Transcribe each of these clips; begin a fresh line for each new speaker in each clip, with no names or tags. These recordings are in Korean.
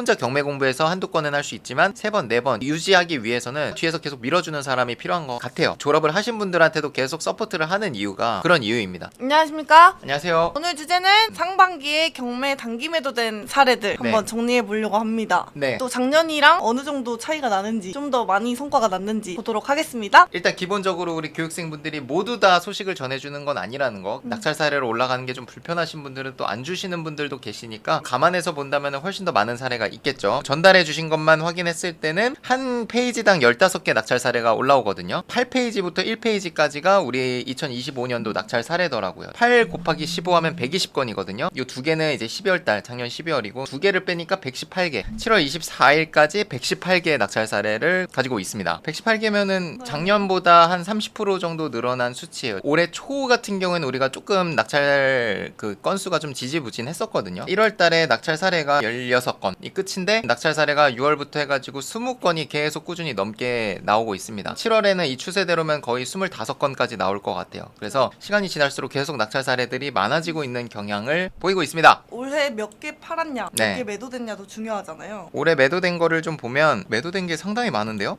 혼자 경매 공부해서 한두 건은 할 수 있지만 세 번, 네 번 유지하기 위해서는 뒤에서 계속 밀어주는 사람이 필요한 것 같아요. 졸업을 하신 분들한테도 계속 서포트를 하는 이유가 그런 이유입니다.
안녕하십니까?
안녕하세요.
오늘 주제는 상반기에 경매 단기 매도 된 사례들 한번 정리해 보려고 합니다.
네.
또 작년이랑 어느 정도 차이가 나는지 좀 더 많이 성과가 났는지 보도록 하겠습니다.
일단 기본적으로 우리 교육생분들이 모두 다 소식을 전해주는 건 아니라는 거. 낙찰 사례로 올라가는 게 좀 불편하신 분들은 또 안 주시는 분들도 계시니까 감안해서 본다면 훨씬 더 많은 사례가 있겠죠. 전달해 주신 것만 확인했을 때는 한 페이지당 15개 낙찰 사례가 올라오거든요. 8페이지부터 1페이지까지가 우리 2025년도 낙찰 사례더라고요. 8 곱하기 15 하면 120건이거든요. 이 두 개는 이제 12월 달, 작년 12월이고 두 개를 빼니까 118개. 7월 24일까지 118개의 낙찰 사례를 가지고 있습니다. 118개면은 작년보다 한 30% 정도 늘어난 수치예요. 올해 초 같은 경우에는 우리가 조금 낙찰 그 건수가 좀 지지부진했었거든요. 1월 달에 낙찰 사례가 16건이 끝인데 낙찰 사례가 6월부터 해가지고 20건이 계속 꾸준히 넘게 나오고 있습니다. 7월에는 이 추세대로면 거의 25건까지 나올 것 같아요. 그래서 시간이 지날수록 계속 낙찰 사례들이 많아지고 있는 경향을 보이고 있습니다.
올해 몇 개 팔았냐,
네.
몇 개 매도됐냐도 중요하잖아요.
올해 매도된 거를 좀 보면 매도된 게 상당히 많은데요.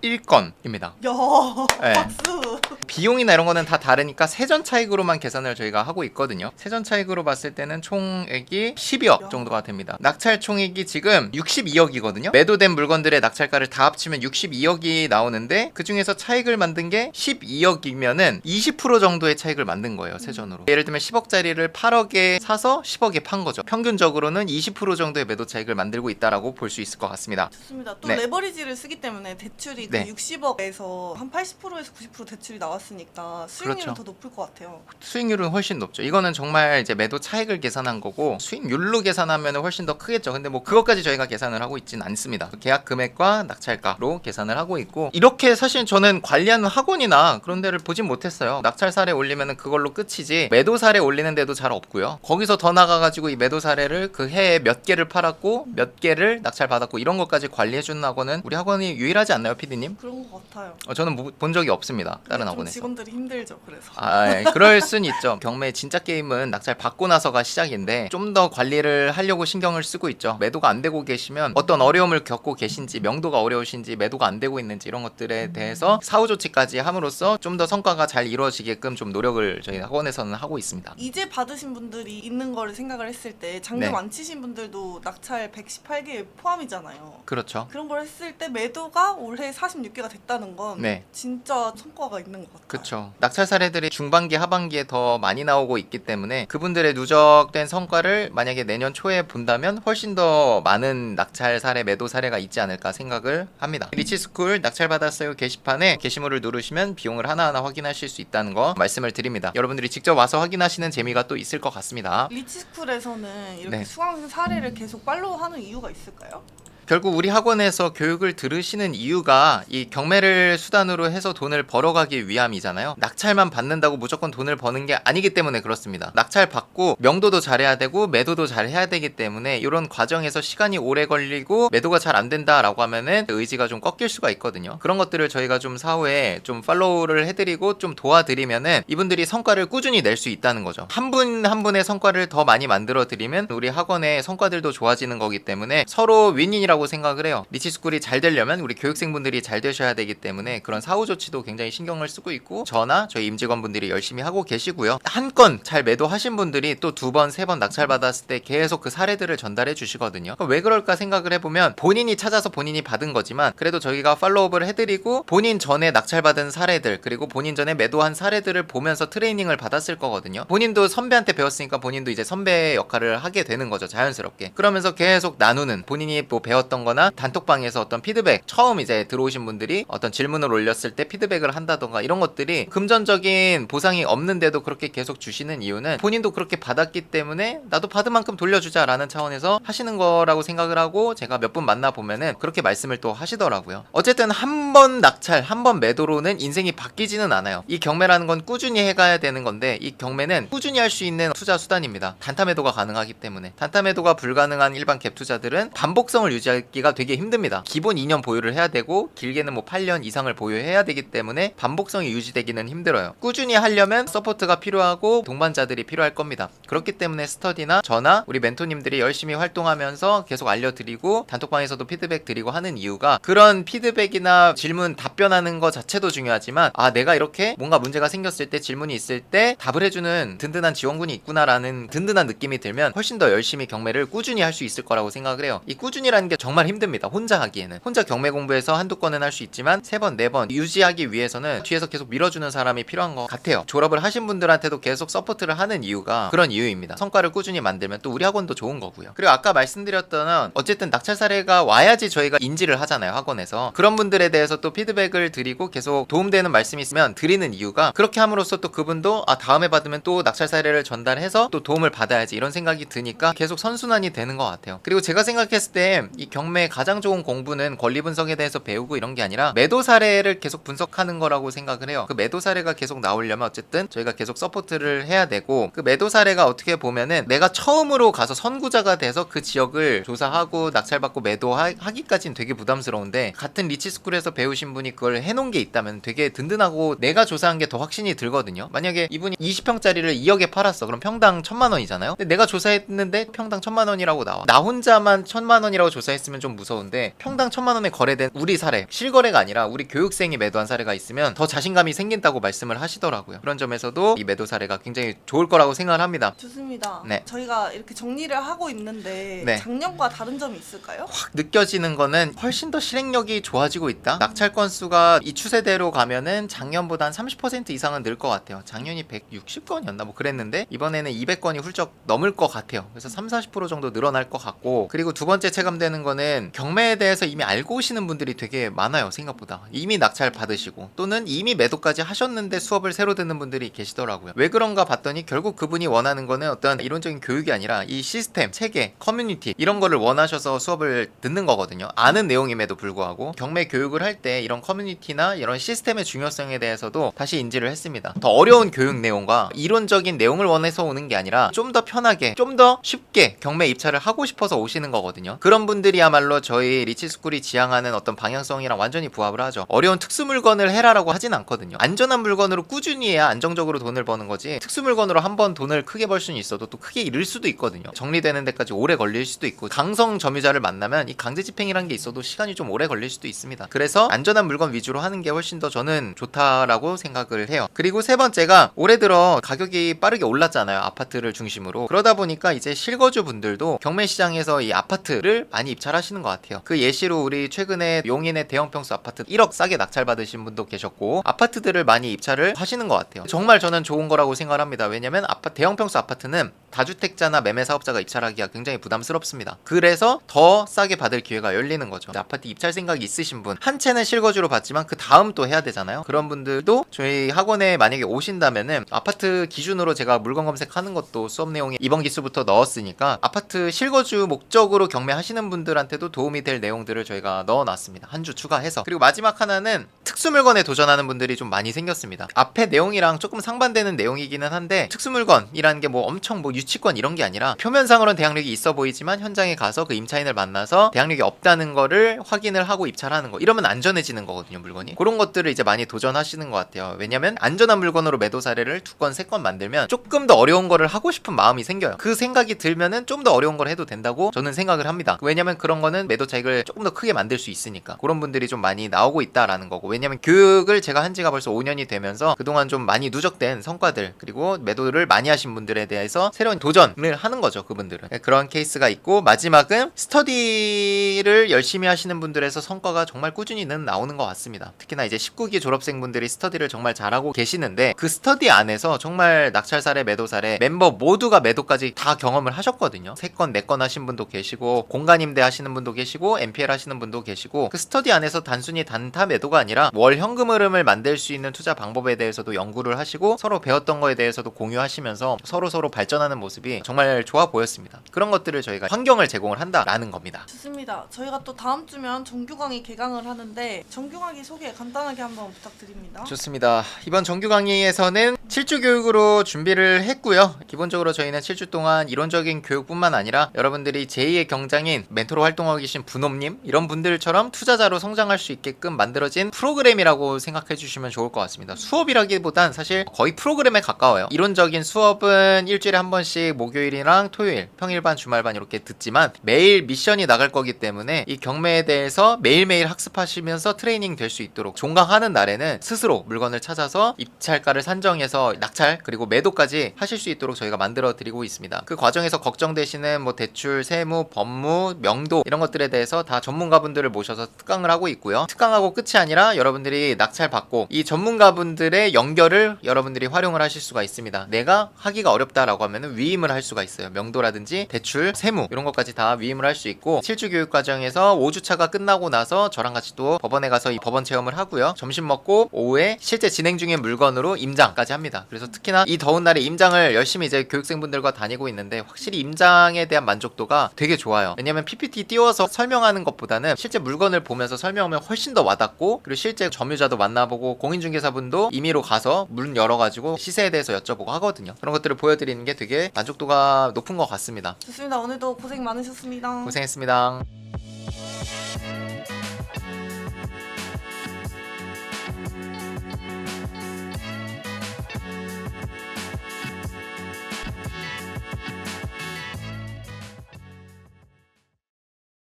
41건입니다.
야,
네.
박수.
비용이나 이런 거는 다 다르니까 세전 차익으로만 계산을 저희가 하고 있거든요. 세전 차익으로 봤을 때는 총액이 12억 정도가 됩니다. 낙찰 총액이 지금 62억이거든요. 매도된 물건들의 낙찰가를 다 합치면 62억이 나오는데 그 중에서 차익을 만든 게 12억이면은 20% 정도의 차익을 만든 거예요. 세전으로. 예를 들면 10억짜리를 8억에 사서 10억에 판 거죠. 평균적으로는 20% 정도의 매도 차익을 만들고 있다라고 볼 수 있을 것 같습니다.
좋습니다. 또
네.
레버리지를 쓰기 때문에 대출이
네.
그 60억에서 한 80%에서 90% 대출이 나왔으니까 수익률은
그렇죠.
더 높을 것 같아요.
수익률은 훨씬 높죠. 이거는 정말 이제 매도 차익을 계산한 거고 수익률로 계산하면 훨씬 더 크겠죠. 근데 뭐 그것까지 저희가 계산을 하고 있진 않습니다. 계약 금액과 낙찰가로 계산을 하고 있고 이렇게 사실 저는 관리하는 학원이나 그런 데를 보진 못했어요. 낙찰 사례 올리면 그걸로 끝이지 매도 사례 올리는 데도 잘 없고요. 거기서 더 나가가지고 이 매도 사례를 그 해에 몇 개를 팔았고 몇 개를 낙찰 받았고 이런 것까지 관리해 주는 학원은 우리 학원이 유일하지 않나요, 피디님?
그런 것 같아요.
어, 저는 모- 본 적이 없습니다. 다른
좀
학원에서.
직원들이 힘들죠. 그래서.
아, 예. 그럴 순 있죠. 경매 진짜 게임은 낙찰 받고 나서가 시작인데 좀 더 관리를 하려고 신경을 쓰고 있죠. 매도가 안 되고 계시면 어떤 어려움을 겪고 계신지 명도가 어려우신지 매도가 안 되고 있는지 이런 것들에 대해서 사후 조치까지 함으로써 좀 더 성과가 잘 이루어지게끔 좀 노력을 저희 학원에서는 하고 있습니다.
이제 받으신 분들이 있는 거를 생각을 했을 때 장점
네.
안 치신 분들도 낙찰 118개 포함이잖아요.
그렇죠.
그런 걸 했을 때 매도가 올해 46개가 됐다는 건
네.
진짜 성과가 있는 것 같아요.
그렇죠. 낙찰 사례들이 중반기 하반기에 더 많이 나오고 있기 때문에 그분들의 누적된 성과를 만약에 내년 초에 본다면 훨씬 더 많은 낙찰 사례 매도 사례가 있지 않을까 생각을 합니다. 리치스쿨 낙찰 받았어요 게시판에 게시물을 누르시면 비용을 하나하나 확인하실 수 있다는 거 말씀을 드립니다. 여러분들이 직접 와서 확인하시는 재미가 또 있을 것 같습니다.
리치스쿨에서는 이렇게
네.
수강생 사례를 계속 팔로우하는 이유가 있을까요?
결국 우리 학원에서 교육을 들으시는 이유가 이 경매를 수단으로 해서 돈을 벌어가기 위함이잖아요. 낙찰만 받는다고 무조건 돈을 버는 게 아니기 때문에 그렇습니다. 낙찰 받고 명도도 잘해야 되고 매도도 잘해야 되기 때문에 이런 과정에서 시간이 오래 걸리고 매도가 잘 안 된다라고 하면은 의지가 좀 꺾일 수가 있거든요. 그런 것들을 저희가 좀 사후에 좀 팔로우를 해드리고 좀 도와드리면은 이분들이 성과를 꾸준히 낼 수 있다는 거죠. 한 분한 분의 성과를 더 많이 만들어 드리면 우리 학원의 성과들도 좋아지는 거기 때문에 서로 윈윈이라고 생각을 해요. 리치스쿨이 잘 되려면 우리 교육생분들이 잘 되셔야 되기 때문에 그런 사후 조치도 굉장히 신경을 쓰고 있고 저나 저희 임직원분들이 열심히 하고 계시고요. 한 건 잘 매도하신 분들이 또 두 번, 세 번 낙찰 받았을 때 계속 그 사례들을 전달해 주시거든요. 왜 그럴까 생각을 해보면 본인이 찾아서 본인이 받은 거지만 그래도 저희가 팔로우업을 해드리고 본인 전에 낙찰 받은 사례들 그리고 본인 전에 매도한 사례들을 보면서 트레이닝을 받았을 거거든요. 본인도 선배한테 배웠으니까 본인도 이제 선배 역할을 하게 되는 거죠. 자연스럽게. 그러면서 계속 나누는 본인이 뭐 배웠던 거나 단톡방에서 어떤 피드백 처음 이제 들어오신 분들이 어떤 질문을 올렸을 때 피드백을 한다던가 이런 것들이 금전적인 보상이 없는데도 그렇게 계속 주시는 이유는 본인도 그렇게 받았기 때문에 나도 받은 만큼 돌려주자라는 차원에서 하시는 거라고 생각을 하고 제가 몇 분 만나 보면은 그렇게 말씀을 또 하시더라고요. 어쨌든 한 번 낙찰, 한 번 매도로는 인생이 바뀌지는 않아요. 이 경매라는 건 꾸준히 해가야 되는 건데 이 경매는 꾸준히 할 수 있는 투자 수단입니다. 단타 매도가 가능하기 때문에 단타 매도가 불가능한 일반 갭 투자들은 반복성을 유지하 기 보유하기가 되게 힘듭니다. 기본 2년 보유를 해야 되고 길게는 뭐 8년 이상을 보유해야 되기 때문에 반복성이 유지되기는 힘들어요. 꾸준히 하려면 서포트가 필요하고 동반자들이 필요할 겁니다. 그렇기 때문에 스터디나 저나 우리 멘토님들이 열심히 활동하면서 계속 알려드리고 단톡방에서도 피드백 드리고 하는 이유가 그런 피드백이나 질문 답변하는 것 자체도 중요하지만 아 내가 이렇게 뭔가 문제가 생겼을 때 질문이 있을 때 답을 해주는 든든한 지원군이 있구나라는 든든한 느낌이 들면 훨씬 더 열심히 경매를 꾸준히 할 수 있을 거라고 생각을 해요. 이 꾸준히라는 게 정말 힘듭니다. 혼자 하기에는 혼자 경매 공부해서 한두 건은 할 수 있지만 세 번 네 번 유지하기 위해서는 뒤에서 계속 밀어주는 사람이 필요한 것 같아요. 졸업을 하신 분들한테도 계속 서포트를 하는 이유가 그런 이유입니다. 성과를 꾸준히 만들면 또 우리 학원도 좋은 거고요. 그리고 아까 말씀드렸던 어쨌든 낙찰 사례가 와야지 저희가 인지를 하잖아요 학원에서 그런 분들에 대해서 또 피드백을 드리고 계속 도움되는 말씀이 있으면 드리는 이유가 그렇게 함으로써 또 그분도 아 다음에 받으면 또 낙찰 사례를 전달해서 또 도움을 받아야지 이런 생각이 드니까 계속 선순환이 되는 것 같아요. 그리고 제가 생각했을 때 이 경매 가장 좋은 공부는 권리 분석에 대해서 배우고 이런 게 아니라 매도 사례를 계속 분석하는 거라고 생각을 해요. 그 매도 사례가 계속 나오려면 어쨌든 저희가 계속 서포트를 해야 되고 그 매도 사례가 어떻게 보면은 내가 처음으로 가서 선구자가 돼서 그 지역을 조사하고 낙찰받고 매도하기까지는 되게 부담스러운데 같은 리치스쿨에서 배우신 분이 그걸 해놓은 게 있다면 되게 든든하고 내가 조사한 게 더 확신이 들거든요. 만약에 이분이 20평짜리를 2억에 팔았어. 그럼 평당 천만 원이잖아요. 근데 내가 조사했는데 평당 천만 원이라고 나와. 나 혼자만 천만 원이라고 조사했 으면 좀 무서운데 평당 천만 원에 거래된 우리 사례 실거래가 아니라 우리 교육생이 매도한 사례가 있으면 더 자신감이 생긴다고 말씀을 하시더라고요. 그런 점에서도 이 매도 사례가 굉장히 좋을 거라고 생각을 합니다.
좋습니다.
네.
저희가 이렇게 정리를 하고 있는데
네.
작년과 다른 점이 있을까요?
확 느껴지는 거는 훨씬 더 실행력이 좋아지고 있다. 낙찰 건수가 이 추세대로 가면은 작년보다 한 30% 이상은 늘 것 같아요. 작년이 160건이었나 뭐 그랬는데 이번에는 200건이 훌쩍 넘을 것 같아요. 그래서 3, 40% 정도 늘어날 것 같고 그리고 두 번째 체감되는 거는 경매에 대해서 이미 알고 오시는 분들이 되게 많아요. 생각보다 이미 낙찰 받으시고 또는 이미 매도까지 하셨는데 수업을 새로 듣는 분들이 계시더라고요. 왜 그런가 봤더니 결국 그분이 원하는 거는 어떤 이론적인 교육이 아니라 이 시스템, 체계, 커뮤니티 이런 거를 원하셔서 수업을 듣는 거거든요. 아는 내용임에도 불구하고 경매 교육을 할 때 이런 커뮤니티나 이런 시스템의 중요성에 대해서도 다시 인지를 했습니다. 더 어려운 교육 내용과 이론적인 내용을 원해서 오는 게 아니라 좀 더 편하게, 좀 더 쉽게 경매 입찰을 하고 싶어서 오시는 거거든요. 그런 분들이 야말로 저희 리치스쿨이 지향하는 어떤 방향성이랑 완전히 부합을 하죠. 어려운 특수 물건을 해라라고 하진 않거든요. 안전한 물건으로 꾸준히 해야 안정적으로 돈을 버는 거지. 특수 물건으로 한 번 돈을 크게 벌 수는 있어도 또 크게 잃을 수도 있거든요. 정리되는 데까지 오래 걸릴 수도 있고 강성 점유자를 만나면 이 강제 집행이라는 게 있어도 시간이 좀 오래 걸릴 수도 있습니다. 그래서 안전한 물건 위주로 하는 게 훨씬 더 저는 좋다라고 생각을 해요. 그리고 세 번째가 올해 들어 가격이 빠르게 올랐잖아요. 아파트를 중심으로. 그러다 보니까 이제 실거주 분들도 경매 시장에서 이 아파트를 많이 입찰 하시는 것 같아요. 그 예시로 우리 최근에 용인의 대형 평수 아파트 1억 싸게 낙찰 받으신 분도 계셨고 아파트들을 많이 입찰을 하시는 것 같아요. 정말 저는 좋은 거라고 생각을 합니다. 왜냐면 아파 대형 평수 아파트는 다주택자나 매매 사업자가 입찰하기가 굉장히 부담스럽습니다. 그래서 더 싸게 받을 기회가 열리는 거죠. 아파트 입찰 생각이 있으신 분, 한 채는 실거주로 받지만 그 다음 또 해야 되잖아요. 그런 분들도 저희 학원에 만약에 오신다면은 아파트 기준으로 제가 물건 검색하는 것도 수업 내용에 이번 기수부터 넣었으니까 아파트 실거주 목적으로 경매하시는 분들한테도 도움이 될 내용들을 저희가 넣어놨습니다. 한 주 추가해서 그리고 마지막 하나는 특수 물건에 도전하는 분들이 좀 많이 생겼습니다. 앞에 내용이랑 조금 상반되는 내용이기는 한데 특수 물건이라는 게 뭐 엄청 뭐 유치권 이런 게 아니라 표면상으로는 대항력이 있어 보이지만 현장에 가서 그 임차인을 만나서 대항력이 없다는 거를 확인을 하고 입찰하는 거. 이러면 안전해지는 거거든요 물건이. 그런 것들을 이제 많이 도전하시는 것 같아요. 왜냐면 안전한 물건으로 매도 사례를 두 건 세 건 만들면 조금 더 어려운 거를 하고 싶은 마음이 생겨요. 그 생각이 들면은 좀 더 어려운 걸 해도 된다고 저는 생각을 합니다. 왜냐면 그런 거는 매도 차익을 조금 더 크게 만들 수 있으니까. 그런 분들이 좀 많이 나오고 있다라는 거고. 왜냐면 교육을 제가 한 지가 벌써 5년이 되면서 그동안 좀 많이 누적된 성과들 그리고 매도를 많이 하신 분들에 대해서 새로운 도전을 하는 거죠 그분들은. 네, 그런 케이스가 있고 마지막은 스터디를 열심히 하시는 분들에서 성과가 정말 꾸준히는 나오는 것 같습니다. 특히나 이제 19기 졸업생분들이 스터디를 정말 잘하고 계시는데 그 스터디 안에서 정말 낙찰 사례 매도 사례 멤버 모두가 매도까지 다 경험을 하셨거든요. 3건 4건 하신 분도 계시고 공간 임대 하시는 분도 계시고 MPL 하시는 분도 계시고 그 스터디 안에서 단순히 단타 매도가 아니라 월 현금 흐름을 만들 수 있는 투자 방법에 대해서도 연구를 하시고 서로 배웠던 거에 대해서도 공유하시면서 서로 서로 발전하는 모습이 정말 좋아 보였습니다. 그런 것들을 저희가 환경을 제공을 한다라는 겁니다.
좋습니다. 저희가 또 다음 주면 정규 강의 개강을 하는데 정규 강의 소개 간단하게 한번 부탁드립니다.
좋습니다. 이번 정규 강의에서는 7주 교육으로 준비를 했고요. 기본적으로 저희는 7주 동안 이론적인 교육뿐만 아니라 여러분들이 제2의 경장인 멘토로 활동하고 계신 분업님 이런 분들처럼 투자자로 성장할 수 있게끔 만들어진 프로그램이라고 생각해 주시면 좋을 것 같습니다. 수업이라기보단 사실 거의 프로그램에 가까워요. 이론적인 수업은 일주일에 한 번씩 목요일이랑 토요일, 평일반, 주말반 이렇게 듣지만 매일 미션이 나갈 거기 때문에 이 경매에 대해서 매일매일 학습하시면서 트레이닝 될 수 있도록 종강하는 날에는 스스로 물건을 찾아서 입찰가를 산정해서 낙찰 그리고 매도까지 하실 수 있도록 저희가 만들어 드리고 있습니다. 그 과정에서 걱정되시는 뭐 대출, 세무, 법무, 명도 이런 것들에 대해서 다 전문가분들을 모셔서 특강을 하고 있고요. 특강하고 끝이 아니라 여러분들이 낙찰 받고 이 전문가분들의 연결을 여러분들이 활용을 하실 수가 있습니다. 내가 하기가 어렵다라고 하면은 위임을 할 수가 있어요. 명도라든지 대출, 세무 이런 것까지 다 위임을 할 수 있고 실주 교육 과정에서 5주차가 끝나고 나서 저랑 같이 또 법원에 가서 이 법원 체험을 하고요. 점심 먹고 오후에 실제 진행 중인 물건으로 임장까지 합니다. 그래서 특히나 이 더운 날에 임장을 열심히 이제 교육생분들과 다니고 있는데 확실히 임장에 대한 만족도가 되게 좋아요. 왜냐면 PPT 띄워서 설명하는 것보다는 실제 물건을 보면서 설명하면 훨씬 더 와닿고 그리고 실제 점유자도 만나보고 공인중개사분도 임의로 가서 문 열어가지고 시세에 대해서 여쭤보고 하거든요. 그런 것들을 보여드리는 게 되게 만족도가 높은 것 같습니다.
좋습니다. 오늘도 고생 많으셨습니다.
고생했습니다.